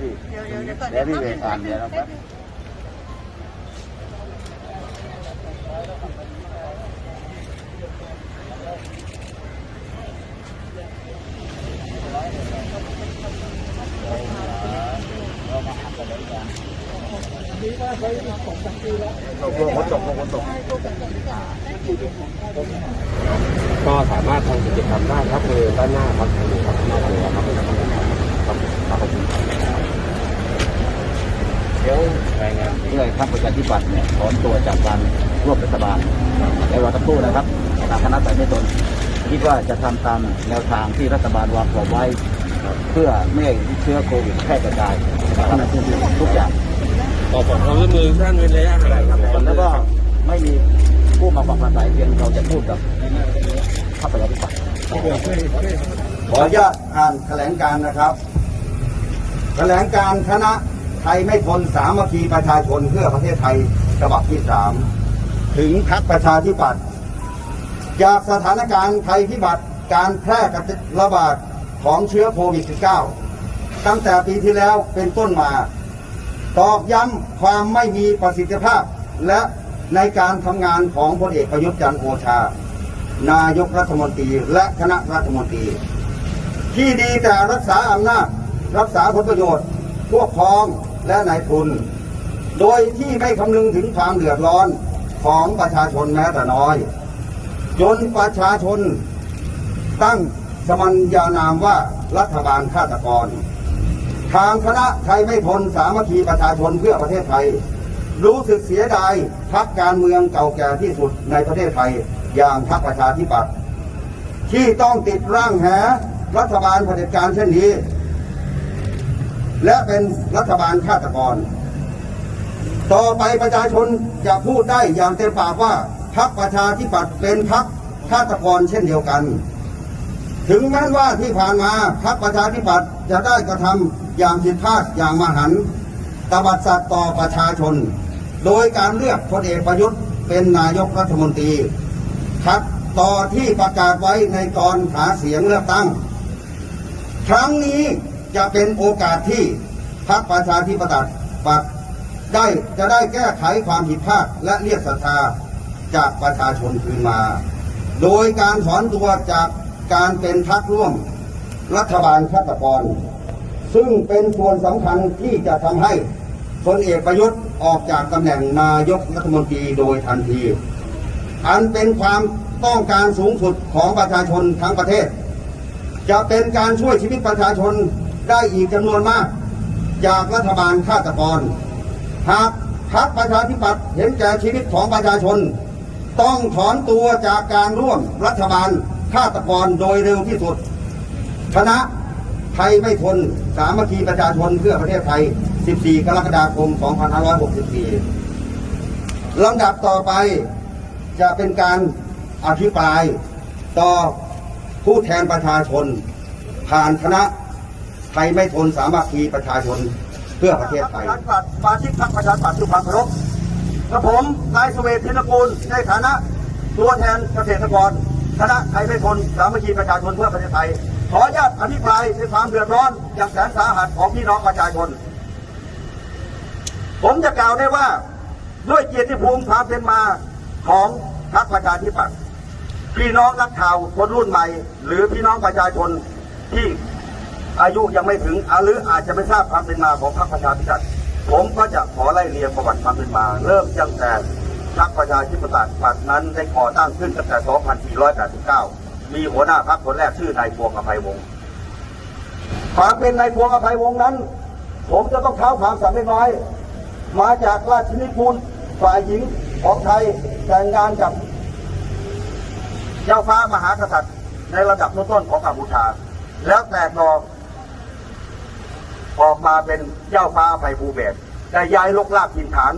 ก่อนเดี๋ยวพี่เวรอ่านเดี๋ยวนะครับฝนตกฝนตกก็สามารถทำกิจกรรมได้ครับคือด้านหน้าครับทางนี้ครับหน้าเรือครับครับครับผมเดี๋ยวรายงานเพื่อให้พรรคประชาธิปัตย์เนี่ยถอนตัวจากการร่วมรัฐบาลในวันตะครู่นะครับทางคณะสายไม่ตนคิดว่าจะทำตามแนวทางที่รัฐบาลวางกรอบไว้ เพื่อไม่ให้เชื้อโควิดแพร่กระจายนะครับทุกอย่างขอความร่วมมือท่านเว้นระยะห่างครับแล้วก็ไม่มีผู้มาฟังปราศัยเพียงเราจะพูดกับพรรคประชาธิปัตย์ขออนุญาตอ่านแถลงการนะครับ แถลงการคณะไทยไม่ทนสามัคคีประชาชนเพื่อประเทศไทยฉบับที่สามถึงพรรคประชาธิปัตย์จากสถานการณ์ภัยพิบัติการแพร่ระบาดของเชื้อโควิด -19 ตั้งแต่ปีที่แล้วเป็นต้นมา ตอกย้ำความไม่มีประสิทธิภาพ และในการทำงานของพลเอกประยุทธ์จันทร์โอชา นายกรัฐมนตรีและคณะรัฐมนตรี ที่ดีแต่รักษาอำนาจ รักษาผลประโยชน์พวกพ้อง และนายทุน โดยที่ไม่คำนึงถึงความเดือดร้อนของประชาชนแม้แต่น้อย จนประชาชน ตั้งสมัญญานามว่ารัฐบาลฆาตกร ทางคณะไทยไม่ทนสามัคคีประชาชนเพื่อประเทศไทย รู้สึกเสียดายพักการเมืองเก่าแก่ที่สุดในประเทศไทยอย่างพรรคประชาธิปัตย์ที่ต้องติดร่างแหรัฐบาลเผด็จการเช่นนี้ และเป็นรัฐบาลฆาตกร ต่อไปประชาชนจะพูดได้อย่างเต็มปากว่าพรรคประชาธิปัตย์เป็นพรรคฆาตกรเช่นเดียวกัน ถึงแม้ว่าที่ผ่านมาพรรคประชาธิปัตย์จะได้กระทำอย่างผิดพลาดอย่างมหันต์ตบัดสัตว์ต่อประชาชน โดยการเลือกพลเอกประยุทธ์เป็นนายกรัฐมนตรีขัดต่อที่ประกาศไว้ในตอนหาเสียงเลือกตั้ง ครั้งนี้ จะเป็นโอกาสที่พรรคประชาธิปไตยปัตย์ได้จะได้แก้ไขความผิดพลาดและเรียกศรัทธาจากประชาชนคืนมา โดยการถอนตัวจากการเป็นพรรคร่วม รัฐบาลฆาตกร ซึ่งเป็นส่วนสำคัญที่จะทำให้พลเอกประยุทธ์ออกจากตำแหน่งนายกรัฐมนตรีโดยทันที อันเป็นความต้องการสูงสุดของประชาชนทั้งประเทศ จะเป็นการช่วยชีวิตประชาชน ได้อีกจำนวนมาก จากรัฐบาลฆาตกร หากพรรคประชาธิปัตย์เห็นแก่ชีวิตของประชาชน ต้องถอนตัวจากการร่วมรัฐบาลฆาตกรโดยเร็วที่สุด คณะไทยไม่ทนสามัคคีประชาชนเพื่อประเทศไทย 14 กรกฎาคม 2564ลำดับต่อไปจะเป็นการอภิปรายต่อผู้แทนประชาชน ผ่านคณะ ไทยไม่ทนสามัคคีประชาชนเพื่อประเทศไทยสมาชิกพรรคประชาธิปัตย์ทุกความเคารพกระผมนายสเวทธินกูลในฐานะตัวแทนเกษตรกรคณะไทยไม่ทนสามัคคีประชาชนเพื่อประเทศไทยขออนุญาตอภิปรายในความเดือดร้อนอย่างแสนสาหัสของพี่น้องประชาชน ผมจะกล่าวได้ว่าด้วยเกียรติภูมิความเป็นมาของพรรคประชาธิปัตย์พี่น้องนักข่าวคนรุ่นใหม่ หรือพี่น้องประชาชนที่ อายุยังไม่ถึงหรืออาจจะไม่ทราบความเป็นมาของพรรคประชาธิปัตย์ผมก็จะขอไล่เรียงประวัติความเป็นมา เริ่มตั้งแต่พรรคประชาธิปไตยปัตย์นั้นได้ก่อตั้งขึ้นตั้งแต่ 2489 มีหัวหน้าพรรคคนแรกชื่อนายพวงอภัยวงศ์ความเป็นนายพวงอภัยวงศ์นั้น ผมจะต้องเท้าความสัมเล็กน้อย มาจากราชนิกูลฝ่ายหญิงของไทยแต่งงานกับ เจ้าฟ้ามหากษัตริย์ในระดับต้นๆของกัมพูชา แล้วแตกหนอ ออกมาเป็นเจ้าฟ้าไพภูเบศได้ย้ายลกลากถิ่นฐาน